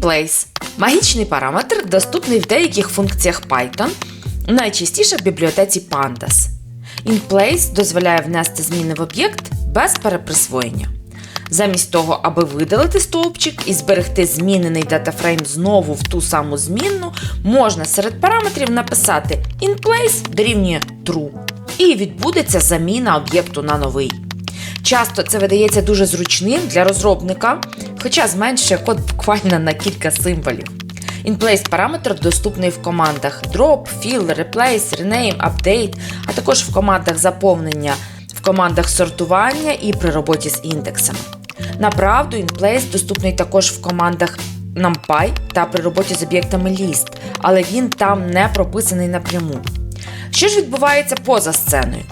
InPlace – магічний параметр, доступний в деяких функціях Python, найчастіше в бібліотеці Pandas. InPlace дозволяє внести зміни в об'єкт без переприсвоєння. Замість того, аби видалити стовпчик і зберегти змінений датафрейм знову в ту саму змінну, можна серед параметрів написати InPlace дорівнює true, і відбудеться заміна об'єкту на новий. Часто це видається дуже зручним для розробника, хоча зменшує код буквально на кілька символів. InPlace параметр доступний в командах drop, fill, replace, rename, update, а також в командах заповнення, в командах сортування і при роботі з індексами. Направду, InPlace доступний також в командах NumPy та при роботі з об'єктами list, але він там не прописаний напряму. Що ж відбувається поза сценою?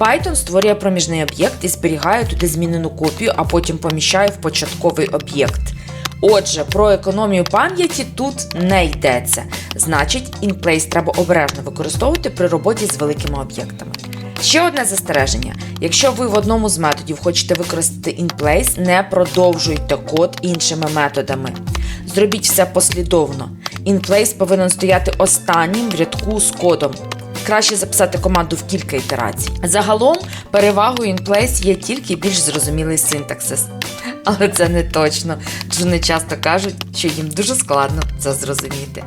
Python створює проміжний об'єкт і зберігає туди змінену копію, а потім поміщає в початковий об'єкт. Отже, про економію пам'яті тут не йдеться. Значить, InPlace треба обережно використовувати при роботі з великими об'єктами. Ще одне застереження: якщо ви в одному з методів хочете використати InPlace, не продовжуйте код іншими методами. Зробіть все послідовно. InPlace повинен стояти останнім в рядку з кодом. Краще записати команду в кілька ітерацій. Загалом, перевагою InPlace є тільки більш зрозумілий синтаксис. Але це не точно, адже вони часто кажуть, що їм дуже складно це зрозуміти.